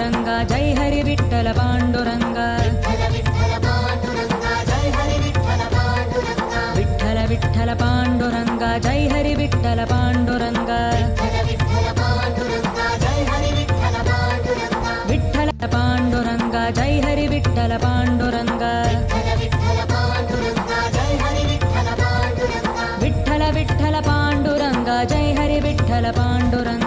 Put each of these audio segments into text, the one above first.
పాండురంగా జై హరి విఠల పాండురంగా. విఠల విఠల పాండురంగా జై హరి విఠల పాండురంగా. విఠల పాండురంగా జై హరి విఠల పాండురంగా. విఠల విఠల పాండురంగా జై హరి విఠల పాండురంగా.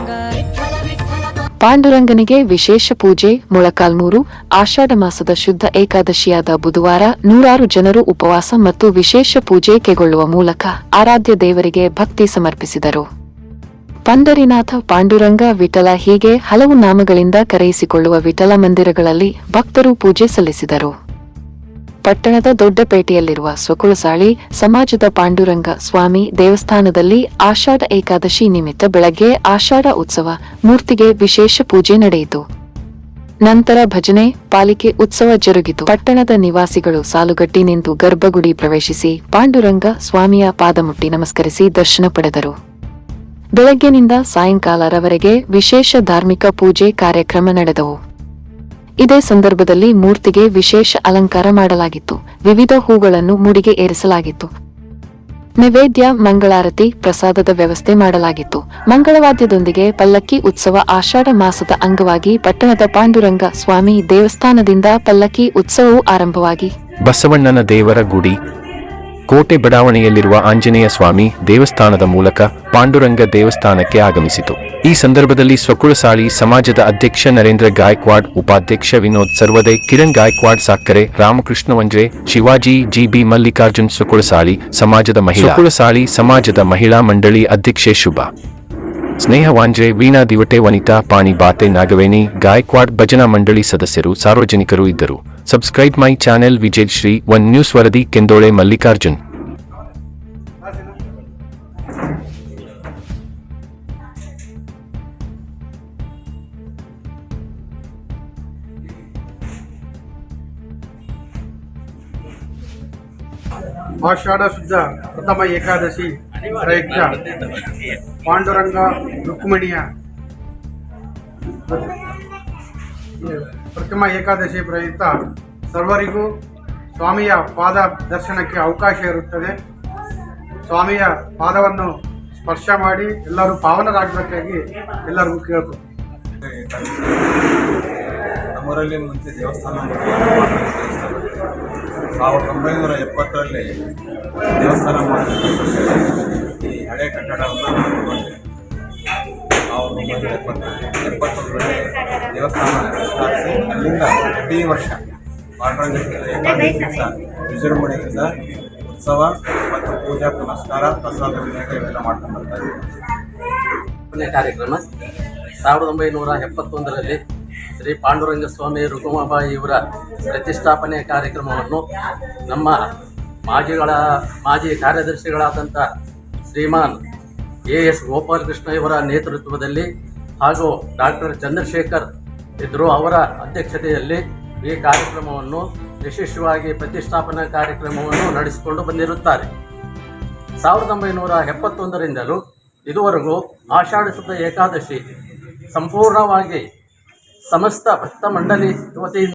ಪಾಂಡುರಂಗನಿಗೆ ವಿಶೇಷ ಪೂಜೆ, ಮೊಳಕಾಲ್ಮೂರು, ಆಷಾಢ ಮಾಸದ ಶುದ್ಧ ಏಕಾದಶಿಯಾದ ಬುಧವಾರ ನೂರಾರು ಜನರು ಉಪವಾಸ ಮತ್ತು ವಿಶೇಷ ಪೂಜೆ ಕೈಗೊಳ್ಳುವ ಮೂಲಕ ಆರಾಧ್ಯ ದೇವರಿಗೆ ಭಕ್ತಿ ಸಮರ್ಪಿಸಿದರು. ಪಂಡರಿನಾಥ ಪಾಂಡುರಂಗ ವಿಠಲ ಹೀಗೆ ಹಲವು ನಾಮಗಳಿಂದ ಕರೆಯಿಸಿಕೊಳ್ಳುವ ವಿಠಲ ಮಂದಿರಗಳಲ್ಲಿ ಭಕ್ತರು ಪೂಜೆ ಸಲ್ಲಿಸಿದರು. ಪಟ್ಟಣದ ದೊಡ್ಡಪೇಟೆಯಲ್ಲಿರುವ ಸ್ವಕುಳಸಾಳಿ ಸಮಾಜದ ಪಾಂಡುರಂಗ ಸ್ವಾಮಿ ದೇವಸ್ಥಾನದಲ್ಲಿ ಆಷಾಢ ಏಕಾದಶಿ ನಿಮಿತ್ತ ಬೆಳಗ್ಗೆ ಆಷಾಢ ಉತ್ಸವ ಮೂರ್ತಿಗೆ ವಿಶೇಷ ಪೂಜೆ ನಡೆಯಿತು. ನಂತರ ಭಜನೆ, ಪಾಲಿಕೆ ಉತ್ಸವ ಜರುಗಿತು. ಪಟ್ಟಣದ ನಿವಾಸಿಗಳು ಸಾಲುಗಟ್ಟಿ ನಿಂತು ಗರ್ಭಗುಡಿ ಪ್ರವೇಶಿಸಿ ಪಾಂಡುರಂಗ ಸ್ವಾಮಿಯ ಪಾದಮುಟ್ಟಿ ನಮಸ್ಕರಿಸಿ ದರ್ಶನ ಪಡೆದರು. ಬೆಳಗ್ಗಿನಿಂದ ಸಾಯಂಕಾಲರವರೆಗೆ ವಿಶೇಷ ಧಾರ್ಮಿಕ ಪೂಜೆ ಕಾರ್ಯಕ್ರಮ ನಡೆದವು. ಇದೇ ಸಂದರ್ಭದಲ್ಲಿ ಮೂರ್ತಿಗೆ ವಿಶೇಷ ಅಲಂಕಾರ ಮಾಡಲಾಗಿತ್ತು. ವಿವಿಧ ಹೂಗಳನ್ನು ಮುಡಿಗೆ ಏರಿಸಲಾಗಿತ್ತು. ನೈವೇದ್ಯ, ಮಂಗಳಾರತಿ, ಪ್ರಸಾದದ ವ್ಯವಸ್ಥೆ ಮಾಡಲಾಗಿತ್ತು. ಮಂಗಳವಾದ್ಯದೊಂದಿಗೆ ಪಲ್ಲಕ್ಕಿ ಉತ್ಸವ ಆಷಾಢ ಮಾಸದ ಅಂಗವಾಗಿ ಪಟ್ಟಣದ ಪಾಂಡುರಂಗ ಸ್ವಾಮಿ ದೇವಸ್ಥಾನದಿಂದ ಪಲ್ಲಕ್ಕಿ ಉತ್ಸವವು ಆರಂಭವಾಗಿ. ಬಸವಣ್ಣನ ದೇವರ ಗುಡಿ ಕೋಟೆ ಬಡಾವಣೆಯಲ್ಲಿರುವ ಆಂಜನೇಯ ಸ್ವಾಮಿ ದೇವಸ್ಥಾನದ ಮೂಲಕ ಪಾಂಡುರಂಗ ದೇವಸ್ಥಾನಕ್ಕೆ ಆಗಮಿಸಿತು. ಈ ಸಂದರ್ಭದಲ್ಲಿ ಸ್ವಕುಳಸಾಳಿ ಸಮಾಜದ ಅಧ್ಯಕ್ಷ ನರೇಂದ್ರ ಗಾಯಕ್ವಾಡ್, ಉಪಾಧ್ಯಕ್ಷ ವಿನೋದ್ ಸರ್ವದೆ, ಕಿರಣ್ ಗಾಯಕ್ವಾಡ್ ಸಾಕ್ಕರೆ, ರಾಮಕೃಷ್ಣ ವಂಜ್ರೆ ಶಿವಾಜಿ, ಜಿಬಿ ಮಲ್ಲಿಕಾರ್ಜುನ್ ಸ್ವಕುಳಸಾಳಿ ಸಮಾಜದ ಮಹಿಳಾ. ಸ್ವಕುಳಸಾಳಿ ಸಮಾಜದ ಮಹಿಳಾ ಮಂಡಳಿ ಅಧ್ಯಕ್ಷೆ ಶುಭ. ಸ್ನೇಹ ವಾಂಜ್ರೆ, ವೀಣಾ ದಿವಟೆ, ವನಿತಾ, ಪಾಣಿ, ಬಾತೆ, ನಾಗವೇಣಿ, ಗಾಯಕ್ವಾಡ್ ಭಜನಾ ಮಂಡಳಿ ಸದಸ್ಯರು, ಸಾರ್ವಜನಿಕರು ಇದ್ದರು. Subscribe my channel Vijay Shri one news ವರದಿ ಕೆಂದೋಳೆ ಮಲ್ಲಿಕಾರ್ಜುನ್ ಆಷಾಢ ಶುದ್ಧ ಪ್ರಥಮ ಏಕಾದಶಿ ಪ್ರಯುಕ್ತ ಪಾಂಡುರಂಗ ರುಕ್ಮಿಣಿಯ ಪ್ರಥಮ ಏಕಾದಶಿ ಪ್ರಯುಕ್ತ ಸರ್ವರಿಗೂ ಸ್ವಾಮಿಯ ಪಾದ ದರ್ಶನಕ್ಕೆ ಅವಕಾಶ ಇರುತ್ತದೆ ಸ್ವಾಮಿಯ ಪಾದವನ್ನು ಸ್ಪರ್ಶ ಮಾಡಿ ಎಲ್ಲರೂ ಪಾವನರಾಗಬೇಕಾಗಿ ಎಲ್ಲರಿಗೂ ಕೇಳಬೇಕು ನಮ್ಮೂರಲ್ಲಿ ಮುಂಚೆ ದೇವಸ್ಥಾನ. ಸಾವಿರದ ಒಂಬೈನೂರ ಎಪ್ಪತ್ತರಲ್ಲಿ ದೇವಸ್ಥಾನ ಮಾಡಿ ಈ ಹಳೆ ಕಟ್ಟಡವನ್ನು ಸಾವಿರದ ಒಂಬೈನೂರ ಎಪ್ಪತ್ತರಲ್ಲಿ ದೇವಸ್ಥಾನ ಸ್ಥಾಪಿಸಿ ಅಲ್ಲಿಂದ ಪ್ರತಿ ವರ್ಷ ಪಾಂಡುರಂಗ ಏಕಾದಶಿ ದಿವಸ ವಿಜೃಂಭಣೆಯಿಂದ ಉತ್ಸವ ಮತ್ತು ಪೂಜಾ ಪುನಸ್ಕಾರ ಪ್ರಸಾದ ವಿನಿಯೋಗ ಇವೆಲ್ಲ ಮಾಡ್ಕೊಂಡು ಬರ್ತಾ ಇದ್ದೀವಿ. ಕಾರ್ಯಕ್ರಮ. ಸಾವಿರದ ಒಂಬೈನೂರ ಎಪ್ಪತ್ತೊಂದರಲ್ಲಿ ಶ್ರೀ ಪಾಂಡುರಂಗ ಸ್ವಾಮಿ ರುಕುಮಾಬಾಯಿ ಇವರ ಪ್ರತಿಷ್ಠಾಪನೆ ಕಾರ್ಯಕ್ರಮವನ್ನು ನಮ್ಮ ಮಾಜಿಗಳ ಮಾಜಿ ಕಾರ್ಯದರ್ಶಿಗಳಾದಂಥ ಶ್ರೀಮಾನ್ ಎ ಎಸ್ ಗೋಪಾಲಕೃಷ್ಣ ಇವರ ನೇತೃತ್ವದಲ್ಲಿ ಹಾಗೂ ಡಾಕ್ಟರ್ ಚಂದ್ರಶೇಖರ್ ಇದ್ದರು ಅವರ ಅಧ್ಯಕ್ಷತೆಯಲ್ಲಿ ಈ ಕಾರ್ಯಕ್ರಮವನ್ನು ಯಶಸ್ವಿಯಾಗಿ ಪ್ರತಿಷ್ಠಾಪನಾ ಕಾರ್ಯಕ್ರಮವನ್ನು ನಡೆಸಿಕೊಂಡು ಬಂದಿರುತ್ತಾರೆ. ಸಾವಿರದ ಒಂಬೈನೂರ ಎಪ್ಪತ್ತೊಂದರಿಂದಲೂ ಇದುವರೆಗೂ ಆಷಾಢಿಸಿದ ಏಕಾದಶಿ ಸಂಪೂರ್ಣವಾಗಿ ಸಮಸ್ತ ಭಕ್ತ ಮಂಡಳಿ ವತಿಯಿಂದ